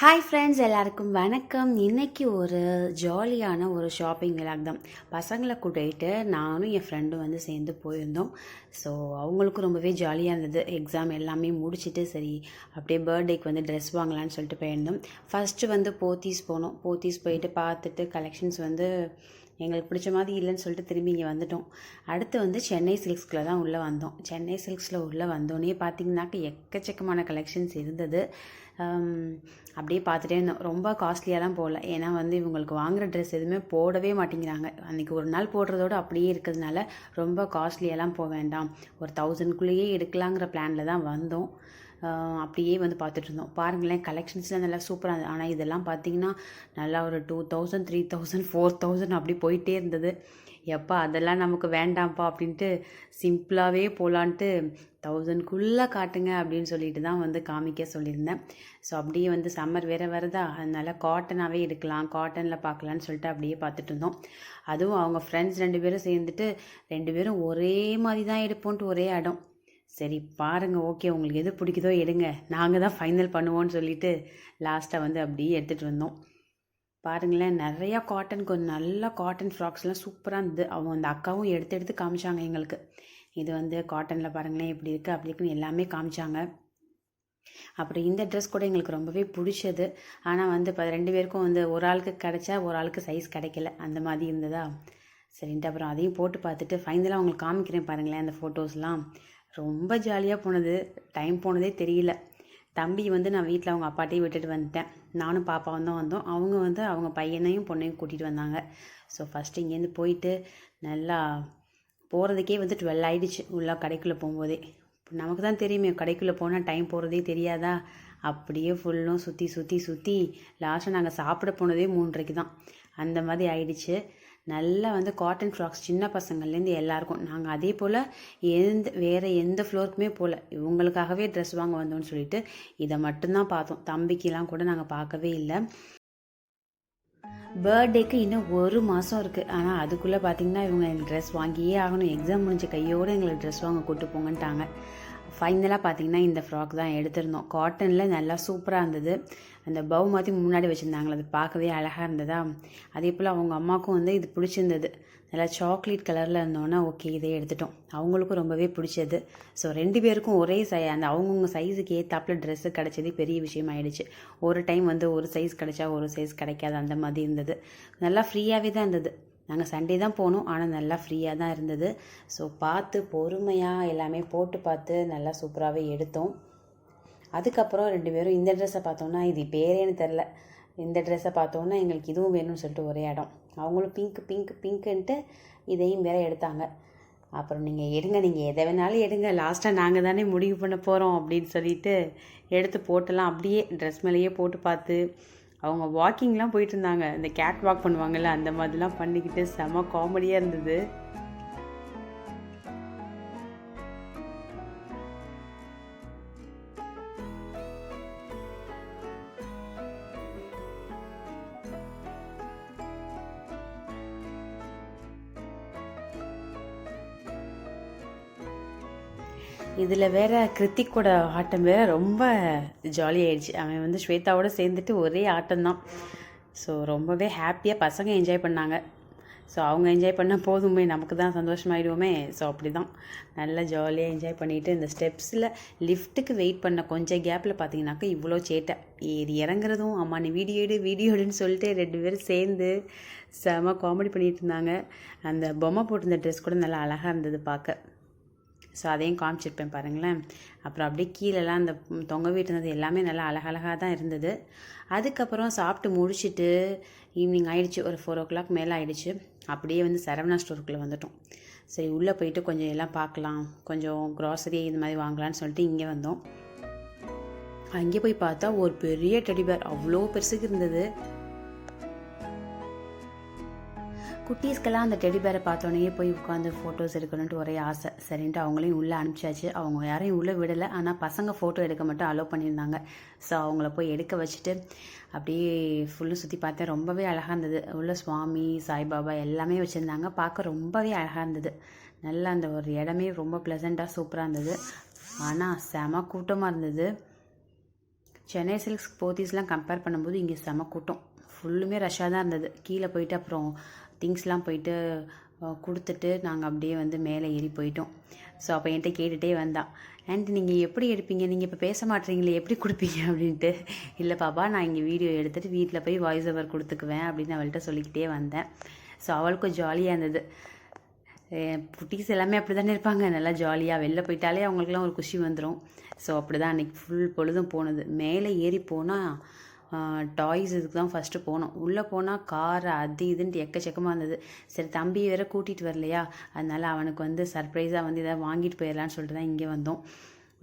Hi friends எல்லாருக்கும் வணக்கம். இன்றைக்கி ஒரு ஜாலியான ஒரு ஷாப்பிங் விளாக் தான். பசங்களை கூட்டிகிட்டு நானும் என் ஃப்ரெண்டும் வந்து சேர்ந்து போயிருந்தோம். ஸோ அவங்களுக்கும் ரொம்பவே ஜாலியாக இருந்தது. எக்ஸாம் எல்லாமே முடிச்சுட்டு சரி அப்படியே பர்த்டேக்கு வந்து ட்ரெஸ் வாங்கலாம்னு சொல்லிட்டு போயிருந்தோம். ஃபஸ்ட்டு வந்து போத்தீஸ் போனோம். போத்தீஸ் போயிட்டு பார்த்துட்டு கலெக்ஷன்ஸ் வந்து எங்களுக்கு பிடிச்ச மாதிரி இல்லைன்னு சொல்லிட்டு திரும்பி இங்கே வந்துட்டோம். அடுத்து வந்து சென்னை சில்க்ஸ்கில் தான் உள்ளே வந்தோம். சென்னை சில்க்ஸில் உள்ளே வந்தோடனே பார்த்தீங்கன்னாக்க எக்கச்சக்கமான கலெக்ஷன்ஸ் இருந்தது. அப்படியே பார்த்துட்டே இருந்தோம். ரொம்ப காஸ்ட்லியாலாம் போகல ஏன்னா வந்து இவங்களுக்கு வாங்குகிற ட்ரெஸ் எதுவுமே போடவே மாட்டேங்கிறாங்க. அன்றைக்கி ஒரு நாள் போடுறதோட அப்படியே இருக்கிறதுனால ரொம்ப காஸ்ட்லியெல்லாம் போக வேண்டாம். ஒரு தௌசண்ட்குள்ளேயே எடுக்கலாங்கிற பிளானில் தான் வந்தோம். அப்படியே வந்து பார்த்துட்டு இருந்தோம். பாருங்களேன் கலெக்ஷன்ஸ்லாம் நல்லா சூப்பராக இருந்தது. ஆனால் இதெல்லாம் பார்த்தீங்கன்னா நல்லா ஒரு two thousand three thousand four thousand அப்படி போயிட்டே இருந்தது. எப்பா அதெல்லாம் நமக்கு வேண்டாம்ப்பா அப்படின்ட்டு சிம்பிளாகவே போகலான்ட்டு தௌசண்ட்குள்ளே காட்டுங்க அப்படின்னு சொல்லிட்டு தான் வந்து காமிக்க சொல்லியிருந்தேன். ஸோ அப்படியே வந்து சம்மர் வேறு வருதா? அதனால காட்டனாகவே எடுக்கலாம் காட்டனில் பார்க்கலான்னு சொல்லிட்டு அப்படியே பார்த்துட்டு இருந்தோம். அதுவும் அவங்க ஃப்ரெண்ட்ஸ் ரெண்டு பேரும் சேர்ந்துட்டு ரெண்டு பேரும் ஒரே மாதிரி தான் எடுப்போன்ட்டு ஒரே இடம். சரி பாருங்கள் ஓகே உங்களுக்கு எது பிடிக்குதோ எடுங்க. நாங்கள் தான் ஃபைனல் பண்ணுவோன்னு சொல்லிட்டு லாஸ்ட்டாக வந்து அப்படியே எடுத்துகிட்டு வந்தோம். பாருங்களேன் நிறையா காட்டன் கொஞ்சம் நல்ல காட்டன் ஃப்ராக்ஸ்லாம் சூப்பராக இருந்தது. அவங்க அந்த அக்காவும் எடுத்து எடுத்து காமிச்சாங்க எங்களுக்கு. இது வந்து காட்டனில் பாருங்களேன் இப்படி இருக்குது அப்படி இருக்குன்னு எல்லாமே காமிச்சாங்க. அப்புறம் இந்த ட்ரெஸ் கூட எங்களுக்கு ரொம்பவே பிடிச்சது. ஆனால் வந்து இப்போ ரெண்டு பேருக்கும் வந்து ஒரு ஆளுக்கு கிடைச்சா ஒரு ஆளுக்கு சைஸ் கிடைக்கல. அந்த மாதிரி இருந்ததா? சரின்ட்டு அப்புறம் அதையும் போட்டு பார்த்துட்டு ஃபைனலாக உங்களுக்கு காமிக்கிறேன் பாருங்களேன் அந்த ஃபோட்டோஸ்லாம் ரொம்ப ஜாலியாக போனது. டைம் போனதே தெரியல. தம்பி வந்து நான் வீட்டில் அவங்க அப்பாட்டையும் விட்டுட்டு வந்துட்டேன். நானும் பாப்பாவும் தான் வந்தோம். அவங்க வந்து அவங்க பையனையும் பொண்ணையும் கூட்டிகிட்டு வந்தாங்க. ஸோ ஃபஸ்ட்டு இங்கேருந்து போயிட்டு நல்லா போகிறதுக்கே வந்து டுவெல் ஆகிடுச்சு உள்ளே கடைக்குள்ளே போகும்போதே. நமக்கு தான் தெரியுமே கடைக்குள்ளே போனால் டைம் போகிறதே தெரியாதா? அப்படியே ஃபுல்லும் சுற்றி சுற்றி சுற்றி லாஸ்ட்டாக நாங்கள் சாப்பிட போனதே மூன்றரைக்கு தான். அந்த மாதிரி ஆயிடுச்சு. நல்லா வந்து காட்டன் ஃப்ராக்ஸ் சின்ன பசங்கள்லேருந்து எல்லாருக்கும். நாங்கள் அதே போல் எந்த வேறு எந்த ஃப்ளோருக்குமே போகல இவங்களுக்காகவே ட்ரெஸ் வாங்க வந்தோம்னு சொல்லிட்டு இதை மட்டும்தான் பார்த்தோம். தம்பிக்கெலாம் கூட நாங்கள் பார்க்கவே இல்லை. பர்த்டேக்கு இன்னும் ஒரு மாதம் இருக்குது ஆனால் அதுக்குள்ளே பார்த்தீங்கன்னா இவங்க எனக்கு ட்ரெஸ் வாங்கியே ஆகணும். எக்ஸாம் முடிஞ்ச கையோடு எங்களுக்கு ட்ரெஸ் வாங்க கூப்பிட்டு போங்கன்ட்டாங்க. ஃபைனலாக பார்த்தீங்கன்னா இந்த ஃப்ராக் தான் எடுத்திருந்தோம். காட்டனில் நல்லா சூப்பராக இருந்தது. அந்த பவு மாற்றி முன்னாடி வச்சுருந்தாங்களே அது பார்க்கவே அழகாக இருந்ததா? அதே போல் அவங்க அம்மாவுக்கும் வந்து இது பிடிச்சிருந்தது. நல்லா சாக்லேட் கலரில் இருந்தோன்னா ஓகே இதே எடுத்துட்டோம். அவங்களுக்கும் ரொம்பவே பிடிச்சது. ஸோ ரெண்டு பேருக்கும் ஒரே சை அந்த அவங்கவுங்க சைஸுக்கு ஏற்றாப்புல ட்ரெஸ்ஸு கிடச்சதே பெரிய விஷயம் ஆயிடுச்சு ஒரு டைம் வந்து ஒரு சைஸ் கிடைச்சா ஒரு சைஸ் கிடைக்காது. அந்த மாதிரி இருந்தது. நல்லா ஃப்ரீயாகவே தான் இருந்தது. நாங்கள் சண்டே தான் போனோம். ஆனால் நல்லா ஃப்ரீயாக தான் இருந்தது. ஸோ பார்த்து பொறுமையாக எல்லாமே போட்டு பார்த்து நல்லா சூப்பராகவே எடுத்தோம். அதுக்கப்புறம் ரெண்டு பேரும் இந்த ட்ரெஸ்ஸை பார்த்தோன்னா இது பேரேன்னு தெரில இந்த ட்ரெஸ்ஸை பார்த்தோன்னா எங்களுக்கு இதுவும் வேணும்னு சொல்லிட்டு ஒரே இடம். அவங்களும் பிங்க் பிங்க் பிங்க்குன்ட்டு இதையும் வேற எடுத்தாங்க. அப்புறம் நீங்கள் எடுங்க நீங்கள் எதை வேணாலும் எடுங்க. லாஸ்ட்டாக நாங்கள் தானே முடிவு பண்ண போகிறோம் அப்படின்னு சொல்லிட்டு எடுத்து போட்டெல்லாம் அப்படியே ட்ரெஸ் மேலேயே போட்டு பார்த்து அவங்க வாக்கிங்லாம் போயிட்டு இருந்தாங்க. இந்த கேட் வாக் பண்ணுவாங்கள்ல அந்த மாதிரிலாம் பண்ணிக்கிட்டு செம காமெடியாக இருந்தது. இதில் வேற கிருத்திக்கோட ஆட்டம் வேற ரொம்ப ஜாலியாகிடுச்சு அவன் வந்து ஸ்வேதாவோட சேர்ந்துட்டு ஒரே ஆட்டம் தான் ஸோ ரொம்பவே ஹாப்பியாக பசங்க என்ஜாய் பண்ணாங்க. ஸோ அவங்க என்ஜாய் பண்ணால் போதுமே நமக்கு தான் சந்தோஷமாயிடுவோமே. ஸோ அப்படி தான் நல்லா ஜாலியாக என்ஜாய் பண்ணிட்டு இந்த ஸ்டெப்ஸில் லிஃப்ட்டுக்கு வெயிட் பண்ண கொஞ்சம் கேப்பில் பார்த்தீங்கன்னாக்கா இவ்வளோ சேட்டை. ஏறி இறங்குறதும் அம்மா நீ வீடியோ எடு வீடியோ எடுன்னு சொல்லிட்டு ரெண்டு பேரும் சேர்ந்து செம காமெடி பண்ணிகிட்டு இருந்தாங்க. அந்த பொம்மை போட்டிருந்த ட்ரெஸ் கூட நல்லா அழகாக இருந்தது பார்க்க ஸோ அதையும் காமிச்சிருப்பேன் பாருங்களேன். அப்புறம் அப்படியே கீழெல்லாம் அந்த தொங்க வீட்டுனது எல்லாமே நல்லா அழகழகாக தான் இருந்தது. அதுக்கப்புறம் சாப்பிட்டு முடிச்சுட்டு ஈவினிங் ஆகிடுச்சு ஒரு ஃபோர் ஓ கிளாக் மேலே ஆகிடுச்சு அப்படியே வந்து சரவணா ஸ்டோருக்குள்ளே வந்துட்டோம். சரி உள்ளே போயிட்டு கொஞ்சம் எல்லாம் பார்க்கலாம். கொஞ்சம் க்ராசரி இந்த மாதிரி வாங்கலாம்னு சொல்லிட்டு இங்கே வந்தோம். அங்கே போய் பார்த்தா ஒரு பெரிய டெடிபேர் அவ்வளோ பெருசுக்கு இருந்தது. குட்டீஸ்க்கெல்லாம் அந்த டெடி பேரை பார்த்தோன்னே போய் உட்காந்து ஃபோட்டோஸ் எடுக்கணுன்ட்டு ஒரே ஆசை. சரின்ட்டு அவங்களையும் உள்ளே அனுப்பிச்சாச்சு. அவங்க யாரையும் உள்ளே விடலை. ஆனால் பசங்க ஃபோட்டோ எடுக்க மட்டும் அலோவ் பண்ணியிருந்தாங்க. ஸோ அவங்கள போய் எடுக்க வச்சுட்டு அப்படியே ஃபுல்லும் சுற்றி பார்த்தேன். ரொம்பவே அழகாக இருந்தது. உள்ள சுவாமி சாய்பாபா எல்லாமே வச்சுருந்தாங்க. பார்க்க ரொம்பவே அழகாக இருந்தது. நல்லா அந்த ஒரு இடமே ரொம்ப ப்ளசண்ட்டாக சூப்பராக இருந்தது. ஆனால் செம கூட்டமாக இருந்தது. சென்னை சில்க்ஸ் போத்தீஸ்லாம் கம்பேர் பண்ணும்போது இங்கே செம கூட்டம். ஃபுல்லுமே ரஷ்ஷாக தான் இருந்தது. கீழே போயிட்டு அப்புறம் திங்ஸ்லாம் போயிட்டு கொடுத்துட்டு நாங்கள் அப்படியே வந்து மேலே ஏறி போயிட்டோம். ஸோ அப்போ என்கிட்ட கேட்டுகிட்டே வந்தான் அண்ட் நீங்கள் எப்படி எடுப்பீங்க? நீங்கள் இப்போ பேச மாட்டீங்களே எப்படி கொடுப்பீங்க? அப்படின்ட்டு. இல்லை பாப்பா நான் இங்கே வீடியோ எடுத்துகிட்டு வீட்டில் போய் வாய்ஸ் ஓவர் கொடுத்துக்குவேன் அப்படின்னு அவள்கிட்ட சொல்லிக்கிட்டே வந்தேன். ஸோ அவளுக்கும் ஜாலியாக இருந்தது. குட்டீஸ் எல்லாமே அப்படி தானே இருப்பாங்க. நல்லா ஜாலியாக வெளில போயிட்டாலே அவங்களுக்குலாம் ஒரு குஷி வந்துடும் ஸோ அப்படி தான் அன்றைக்கி ஃபுல் பொழுதும் போனது. மேலே ஏறி போனால் டாய்ஸ் இதுக்கு தான் ஃபஸ்ட்டு போனோம். உள்ளே போனால் கார் அது இதுன்ட்டு எக்கச்சக்கமாக இருந்தது. சரி தம்பி வேற கூட்டிகிட்டு வரலையா? அதனால் அவனுக்கு வந்து சர்ப்ரைஸாக வந்து எதாவது வாங்கிட்டு போயிடலான்னு சொல்லிட்டு தான் இங்கே வந்தோம்.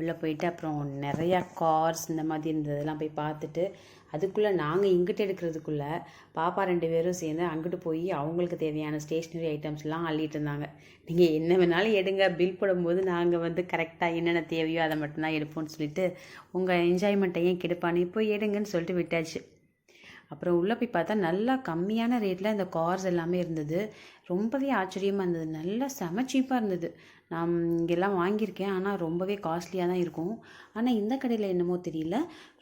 உள்ளே போயிட்டு அப்புறம் நிறையா கார்ஸ் இந்த மாதிரி இருந்ததெல்லாம் போய் பார்த்துட்டு அதுக்குள்ளே நாங்கள் இங்கிட்டு எடுக்கிறதுக்குள்ளே பாப்பா ரெண்டு பேரும் சேர்ந்து அங்கிட்டு போய் அவங்களுக்கு தேவையான ஸ்டேஷ்னரி ஐட்டம்ஸ்லாம் அள்ளிட்டு இருந்தாங்க. நீங்கள் என்ன வேணாலும் எடுங்க பில் போடும்போது நாங்கள் வந்து கரெக்டாக என்னென்ன தேவையோ அதை மட்டும்தான் எடுப்போம்னு சொல்லிட்டு உங்கள் என்ஜாய்மெண்ட்டையும் கெடுப்பானே போய் எடுங்கன்னு சொல்லிட்டு விட்டாச்சு. அப்புறம் உள்ளே போய் பார்த்தா நல்லா கம்மியான ரேட்டில் இந்த கார்ஸ் எல்லாமே இருந்தது. ரொம்பவே ஆச்சரியமாக இருந்தது. நல்லா செம சீப்பாக இருந்தது. நான் இங்கெல்லாம் வாங்கியிருக்கேன். ஆனால் ரொம்பவே காஸ்ட்லியாக தான் இருக்கும். ஆனால் இந்த கடையில் என்னமோ தெரியல.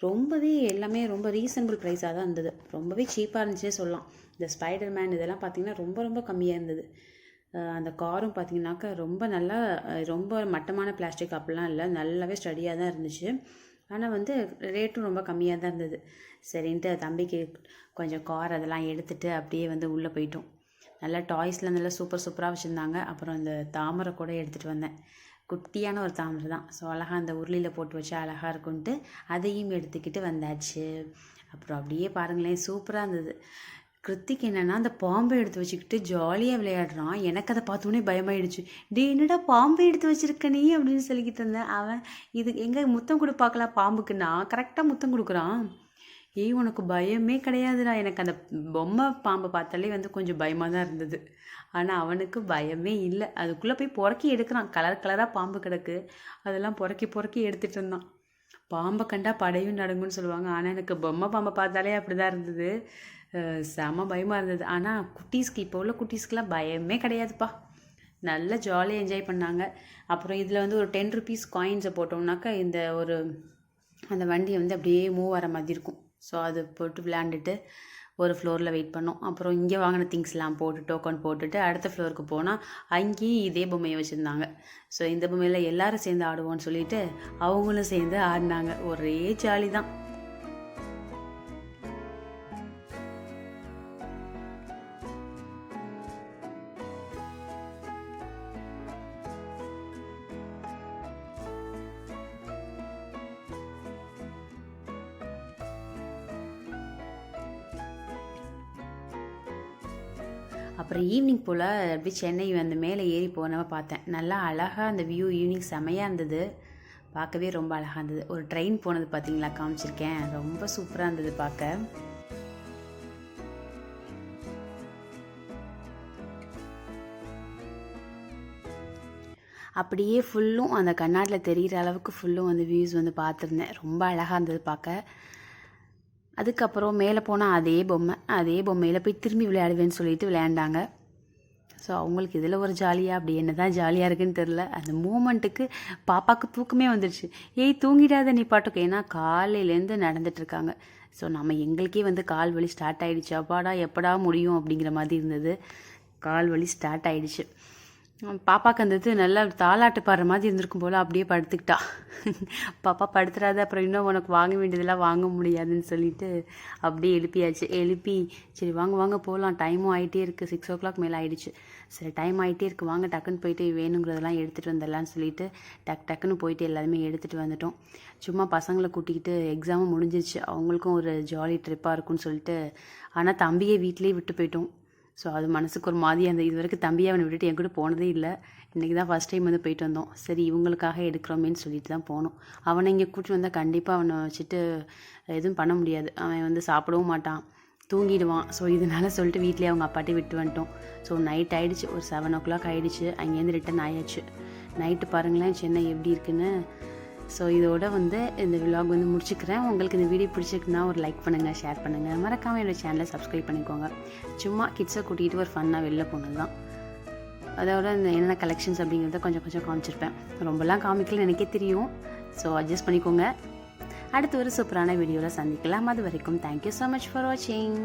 ரொம்பவே எல்லாமே ரொம்ப ரீசனபிள் ப்ரைஸாக தான் இருந்தது. ரொம்பவே சீப்பாக இருந்துச்சே சொல்லலாம். இந்த ஸ்பைடர் மேன் இதெல்லாம் பார்த்தீங்கன்னா ரொம்ப ரொம்ப கம்மியாக இருந்தது. அந்த காரும் பார்த்தீங்கன்னாக்கா ரொம்ப நல்லா ரொம்ப மட்டமான பிளாஸ்டிக் அப்படிலாம் இல்லை. நல்லாவே ஸ்டடியாக தான் இருந்துச்சு. ஆனால் வந்து ரேட்டும் ரொம்ப கம்மியாக தான் இருந்தது. சரின்ட்டு தம்பிக்கு கொஞ்சம் கார் அதெல்லாம் எடுத்துகிட்டு அப்படியே வந்து உள்ளே போயிட்டோம். நல்லா டாய்ஸ்லாம் நல்லா சூப்பர் சூப்பராக வச்சுருந்தாங்க. அப்புறம் இந்த தாமரை கூட எடுத்துகிட்டு வந்தேன். குட்டியான ஒரு தாமரை தான். ஸோ அழகாக அந்த உருளியில் போட்டு வச்சா அழகாக இருக்கும்ன்ட்டு அதையும் எடுத்துக்கிட்டு வந்தாச்சு. அப்புறம் அப்படியே பாருங்களேன் சூப்பராக இருந்தது. கிருத்திக் என்னென்னா அந்த பாம்பை எடுத்து வச்சுக்கிட்டு ஜாலியாக விளையாடுறான். எனக்கு அதை பார்த்தோன்னே பயமாயிடுச்சு. டே என்னடா பாம்பை எடுத்து வச்சுருக்க நீ? அப்படின்னு சொல்லிக்கிட்டு இருந்தேன். அவன் இது எங்கே முத்தம் கொடு பார்க்கலாம் பாம்புக்குன்னா கரெக்டாக முத்தம் கொடுக்குறான். ஏய் உனக்கு பயமே கிடையாதுடா. எனக்கு அந்த பொம்மை பாம்பை பார்த்தாலே வந்து கொஞ்சம் பயமாக தான் இருந்தது. ஆனால் அவனுக்கு பயமே இல்லை. அதுக்குள்ளே போய் புறக்கி எடுக்கிறான். கலர் கலராக பாம்பு கிடக்கு. அதெல்லாம் புறக்கி புறக்கி எடுத்துகிட்டு இருந்தான். பாம்பை கண்டா படையும் நடங்குன்னு சொல்லுவாங்க. ஆனால் எனக்கு பொம்மை பாம்பை பார்த்தாலே அப்படி தான் இருந்தது. செம பயமாக இருந்தது. ஆனால் குட்டீஸ்க்கு இப்போ உள்ள குட்டீஸ்க்கெலாம் பயமே கிடையாதுப்பா. நல்லா ஜாலியாக என்ஜாய் பண்ணாங்க. அப்புறம் இதில் வந்து ஒரு டென் ருபீஸ் காயின்ஸை போட்டோம்னாக்கா இந்த ஒரு அந்த வண்டி வந்து அப்படியே மூவ் ஆகிற மாதிரி இருக்கும். ஸோ அது போட்டு விளையாண்டுட்டு ஒரு ஃப்ளோரில் வெயிட் பண்ணோம். அப்புறம் இங்கே வாங்கின திங்ஸ்லாம் போட்டு டோக்கன் போட்டுட்டு அடுத்த ஃப்ளோருக்கு போனால் அங்கேயும் இதே பொம்மையை வச்சுருந்தாங்க. ஸோ இந்த பொம்மையில் எல்லோரும் சேர்ந்து ஆடுவோம்னு சொல்லிட்டு அவங்களும் சேர்ந்து ஆடினாங்க. ஒரே ஜாலி தான். அப்புறம் ஈவினிங் போல் அப்படியே சென்னை அந்த மேலே ஏறி போனவ பார்த்தேன். நல்லா அழகாக அந்த வியூ ஈவினிங் செமையாக இருந்தது. பார்க்கவே ரொம்ப அழகாக இருந்தது. ஒரு ட்ரெயின் போனது பார்த்தீங்களா? காமிச்சிருக்கேன். ரொம்ப சூப்பராக இருந்தது பார்க்க. அப்படியே ஃபுல்லும் அந்த கண்ணாட்டில் தெரிகிற அளவுக்கு ஃபுல்லும் வந்து வியூஸ் வந்து பார்த்துருந்தேன். ரொம்ப அழகாக இருந்தது பார்க்க. அதுக்கப்புறம் மேலே போனால் அதே பொம்மை அதே பொம்மையில் போய் திரும்பி விளையாடுவேன்னு சொல்லிட்டு விளையாண்டாங்க. ஸோ அவங்களுக்கு இதில் ஒரு ஜாலியாக அப்படி என்ன தான் ஜாலியாக இருக்குன்னு தெரில அந்த மூமெண்ட்டுக்கு பாப்பாவுக்கு தூக்கமே வந்துடுச்சு ஏய் தூங்கிடாத நீ பாட்டுக்கு. ஏன்னா காலையிலேருந்து நடந்துட்டுருக்காங்க ஸோ நம்ம எங்களுக்கே வந்து கால் வலி ஸ்டார்ட் ஆகிடுச்சு அப்பாடா எப்படா முடியும் அப்படிங்கிற மாதிரி இருந்தது. கால் வலி ஸ்டார்ட் ஆகிடுச்சு பாப்பாக்கு அந்த இது நல்லா தாளாட்டு பாடுற மாதிரி இருந்திருக்கும் போல் அப்படியே படுத்துக்கிட்டா. பாப்பா படுத்துறாத அப்புறம் இன்னும் உனக்கு வாங்க வேண்டியதெல்லாம் வாங்க முடியாதுன்னு சொல்லிட்டு அப்படியே எழுப்பியாச்சு. எழுப்பி சரி வாங்க வாங்க போகலாம் டைமும் ஆகிட்டே இருக்குது சிக்ஸ் ஓ கிளாக் மேலே ஆகிடுச்சு சரி டைம் ஆகிட்டே இருக்குது வாங்க டக்குன்னு போயிட்டு வேணுங்கிறதெல்லாம் எடுத்துகிட்டு வந்துடலான்னு சொல்லிட்டு டக் டக்குன்னு போயிட்டு எல்லாருமே எடுத்துகிட்டு வந்துட்டோம். சும்மா பசங்களை கூட்டிக்கிட்டு எக்ஸாமும் முடிஞ்சிருச்சு. அவங்களுக்கும் ஒரு ஜாலி ட்ரிப்பாக இருக்கும்னு சொல்லிட்டு ஆனால் தம்பியை வீட்டிலேயே விட்டு போயிட்டோம். ஸோ அது மனசுக்கு ஒரு மாதிரியாக இருந்தது இது வரைக்கும் தம்பியை அவனை விட்டுட்டு என் கூட போனதே இல்லை. இன்றைக்கி தான் ஃபஸ்ட் டைம் வந்து போயிட்டு வந்தோம். சரி இவங்களுக்காக எடுக்கிறோமேன்னு சொல்லிட்டு தான் போனோம். அவனை இங்கே கூட்டிட்டு வந்தால் கண்டிப்பாக அவனை வச்சுட்டு எதுவும் பண்ண முடியாது. அவன் வந்து சாப்பிடவும் மாட்டான். தூங்கிடுவான். ஸோ இதனால சொல்லிட்டு வீட்லேயே அவங்க அப்பாட்டி விட்டு வந்துட்டோம். ஸோ நைட் ஆகிடுச்சு ஒரு செவன் ஓ கிளாக் ஆகிடுச்சு அங்கேருந்து ரிட்டன் ஆயாச்சு. நைட்டு பாருங்களேன் சென்னை எப்படி இருக்குன்னு. ஸோ இதோட வந்து இந்த விலாக் வந்து முடிச்சுக்கிறேன். உங்களுக்கு இந்த வீடியோ பிடிச்சிருக்குன்னா ஒரு லைக் பண்ணுங்கள் ஷேர் பண்ணுங்கள் மறக்காமல் என்னோட சேனலை சப்ஸ்கிரைப் பண்ணிக்கோங்க. சும்மா கிட்ஸை கூட்டிகிட்டு ஒரு ஃபன்னாக வெளில போனது தான். அதோட இந்த என்னென்ன கலெக்ஷன்ஸ் அப்படிங்கிறத கொஞ்சம் கொஞ்சம் காமிச்சிருப்பேன். ரொம்பலாம் காமிக்கலன்னு எனக்கே தெரியும். ஸோ அட்ஜஸ்ட் பண்ணிக்கோங்க. அடுத்து ஒரு சூப்பரான வீடியோவில் சந்திக்கலாம். அது வரைக்கும் தேங்க்யூ ஸோ மச் ஃபார் வாட்சிங்